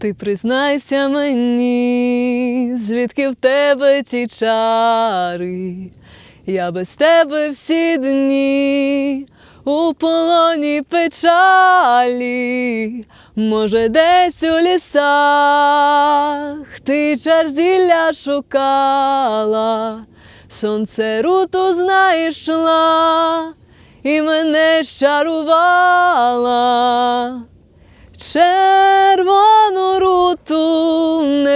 Ти признайся мені, звідки в тебе ті чари, я без тебе всі дні у полоні печалі, може, десь у лісах ти чар зілля шукала, сонце руту знайшла і мене щарувала.